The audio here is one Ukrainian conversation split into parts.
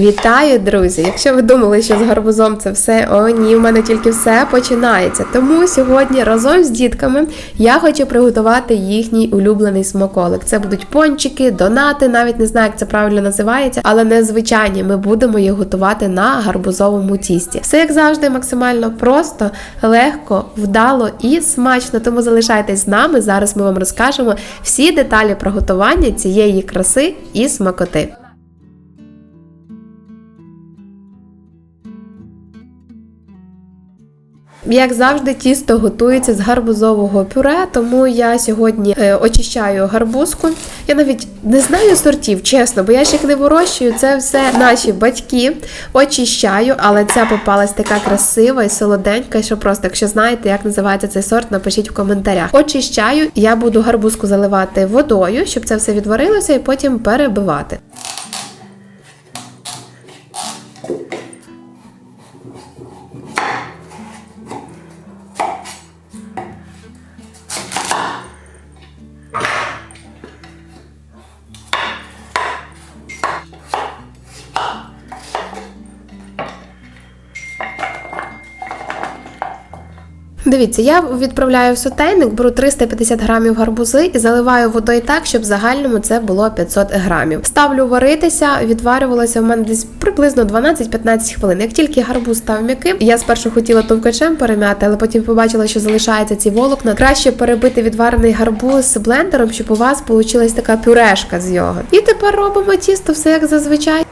Вітаю, друзі! Якщо ви думали, що з гарбузом це все, о ні, в мене тільки все починається. Тому сьогодні разом з дітками я хочу приготувати їхній улюблений смаколик. Це будуть пончики, донати, навіть не знаю, як це правильно називається, але незвичайні. Ми будемо їх готувати на гарбузовому тісті. Все як завжди, максимально просто, легко, вдало і смачно. Тому залишайтесь з нами. Зараз ми вам розкажемо всі деталі приготування цієї краси і смакоти. Як завжди, тісто готується з гарбузового пюре, тому я сьогодні е, очищаю гарбузку. Я навіть не знаю сортів, чесно, бо я ж їх не вирощую. Це все наші батьки. Очищаю, але ця попалась така красива і солоденька, що просто, якщо знаєте, як називається цей сорт, напишіть в коментарях. Очищаю, я буду гарбузку заливати водою, щоб це все відварилося, і потім перебивати. Дивіться, я відправляю в сотейник, беру 350 грамів гарбузи і заливаю водою так, щоб в загальному це було 500 грамів. Ставлю варитися, відварювалося в мене десь приблизно 12-15 хвилин. Як тільки гарбуз став м'яким, я спершу хотіла товкачем перем'яти, але потім побачила, що залишаються ці волокна. Краще перебити відварений гарбуз блендером, щоб у вас вийшла така пюрешка з його. І тепер робимо тісто, все як зазвичай.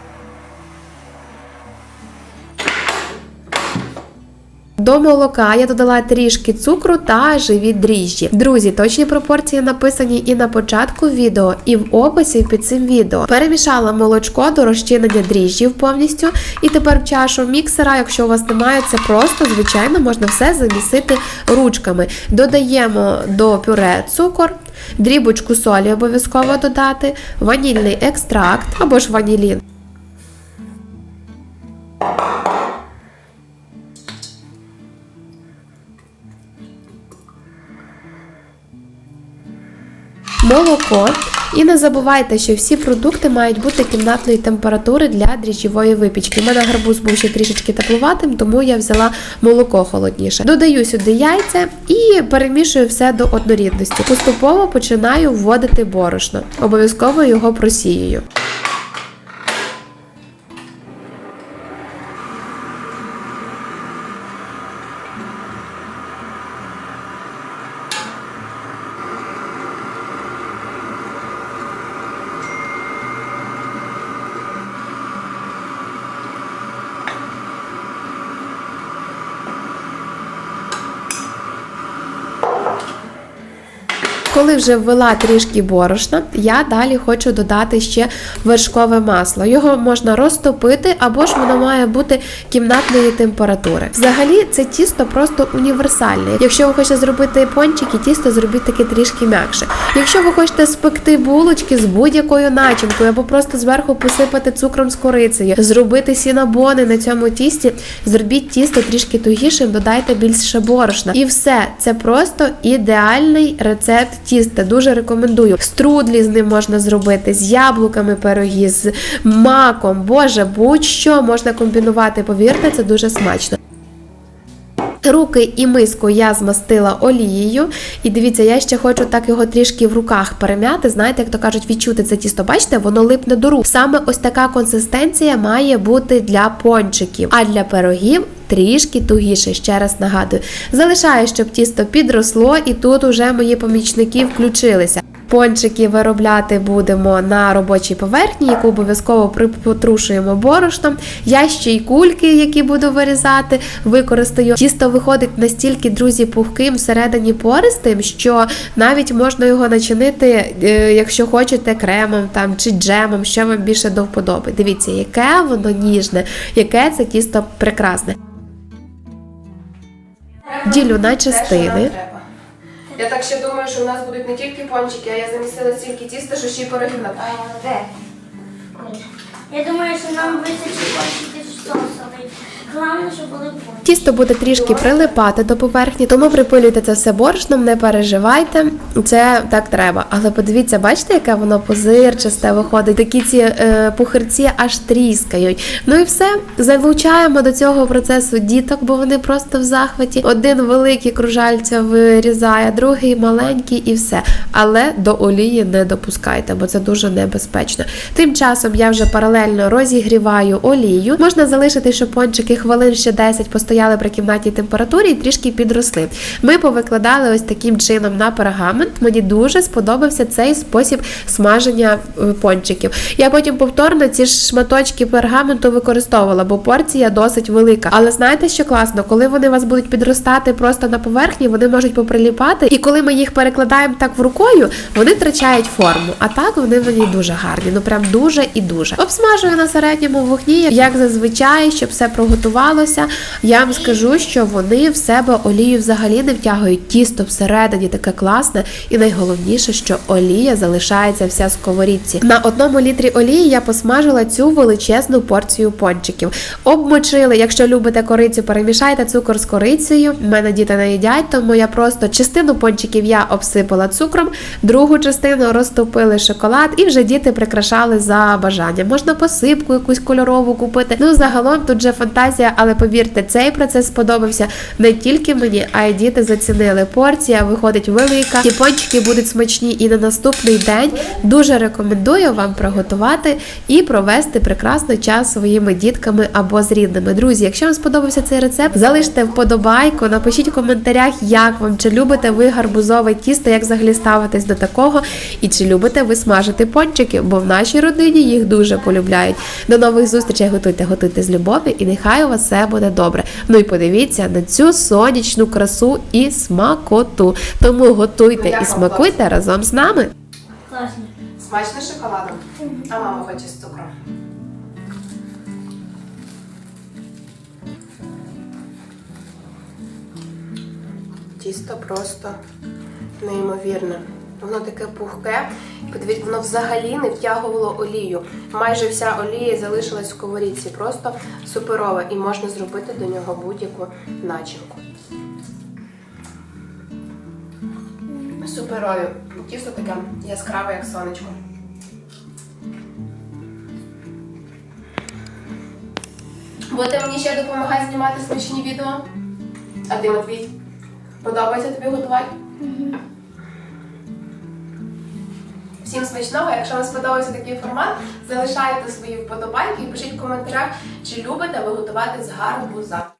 До молока я додала трішки цукру та живі дріжджі. Друзі, точні пропорції написані і на початку відео, і в описі під цим відео. Перемішала молочко до розчинення дріжджів повністю. І тепер в чашу міксера, якщо у вас немає, це просто звичайно можна все замісити ручками. Додаємо до пюре цукор. Дрібочку солі обов'язково додати, ванільний екстракт або ж ванілін. Молоко. І не забувайте, що всі продукти мають бути кімнатної температури для дріжджової випічки. У мене гарбуз був ще трішечки теплуватим, тому я взяла молоко холодніше. Додаю сюди яйця і перемішую все до однорідності. Поступово починаю вводити борошно. Обов'язково його просіюю. Коли вже ввела трішки борошна, я далі хочу додати ще вершкове масло. Його можна розтопити, або ж воно має бути кімнатної температури. Взагалі, це тісто просто універсальне. Якщо ви хочете зробити пончики, тісто зробіть таке трішки м'якше. Якщо ви хочете спекти булочки з будь-якою начинкою, або просто зверху посипати цукром з корицею, зробити сінабони на цьому тісті, зробіть тісто трішки тугішим, додайте більше борошна. І все, це просто ідеальний рецепт тіста. Дуже рекомендую. Струдлі з ним можна зробити, з яблуками пироги, з маком. Боже, будь-що можна комбінувати. Повірте, це дуже смачно. Руки і миску я змастила олією. І дивіться, я ще хочу так його трішки в руках перем'яти. Знаєте, як то кажуть, відчути це тісто. Бачите, воно липне до рук. Саме ось така консистенція має бути для пончиків, а для пирогів. Трішки тугіше, ще раз нагадую. Залишаю, щоб тісто підросло, і тут уже мої помічники включилися. Пончики виробляти будемо на робочій поверхні, яку обов'язково приpoтрушуємо борошном. Я ще й кульки, які буду вирізати, використаю. Тісто виходить настільки, друзі, пухким, всередині пористим, що навіть можна його начинити, е, якщо хочете, кремом там чи джемом, що вам більше до вподоби. Дивіться, яке воно ніжне, яке це тісто прекрасне. Ділю на частини. Я так ще думаю, що в нас будуть не тільки пончики, а я замісила стільки тіста, що ще й пирогів на де? Я думаю, що нам вистачить пончики з капають. Головне, щоб були пончики. Тісто буде трішки прилипати до поверхні, тому припилюйте це все борошном, не переживайте, це так треба. Але подивіться, бачите, яке воно позирчасте виходить. Такі ці е, пухирці аж тріскають. Ну і все, залучаємо до цього процесу діток, бо вони просто в захваті. Один великий кружальця вирізає, другий маленький і все. Але до олії не допускайте, бо це дуже небезпечно. Тим часом я вже паралельно розігріваю олію. Можна залишити, щоб пончики хвилин ще 10 постояли при кімнатній температурі і трішки підросли. Ми повикладали ось таким чином на пергамент. Мені дуже сподобався цей спосіб смаження е, пончиків. Я потім повторно ці шматочки пергаменту використовувала, бо порція досить велика. Але знаєте, що класно, коли вони у вас будуть підростати просто на поверхні, вони можуть поприліпати, і коли ми їх перекладаємо так в рукою, вони втрачають форму. А так вони мені дуже гарні. Ну прям дуже і дуже. Обсмажую на середньому вогні, як зазвичай, щоб все проготувалося. Я вам скажу, що вони в себе олію взагалі не втягують. Тісто всередині таке класне, і найголовніше, що олія залишається вся в сковорідці. На одному літрі олії я посмажила цю величезну порцію пончиків. Обмочили, якщо любите корицю, перемішайте цукор з корицею. У мене діти не їдять, тому я просто частину пончиків я обсипала цукром, другу частину розтопили шоколад, і вже діти прикрашали за бажанням. Можна посипку якусь кольорову купити. Ну загалом тут же фантазія, але повірте, цей процес сподобався не тільки мені, а й діти зацінили. Порція виходить велика. Ті пончики будуть смачні і на наступний день. Дуже рекомендую вам приготувати і провести прекрасний час своїми дітками або з рідними. Друзі, якщо вам сподобався цей рецепт, залиште вподобайку, напишіть в коментарях, як вам чи любите ви гарбузове тісто, як взагалі ставитесь до такого, і чи любите ви смажити пончики, бо в нашій родині їх дуже полюбляють. До нових зустрічей готуйте, готуйте з любов'ю, і нехай у вас все буде добре. Ну і подивіться на цю сонячну красу і смакоту. Тому готуйте і смакуйте разом з нами. Класно. Смачно шоколадом, а мама хоче з цукром. Тісто просто неймовірне. Воно таке пухке, подивіться, воно взагалі не втягувало олію. Майже вся олія залишилась в сковорідці. Просто суперове і можна зробити до нього будь-яку начинку. Суперові. Тісто таке яскраве, як сонечко. Будете мені ще допомагати знімати смачні відео? А ти, Матвій, подобається тобі готувати? Всім смачного! Якщо вам сподобався такий формат, залишайте свої вподобайки і пишіть в коментарях, чи любите ви готувати з гарбуза.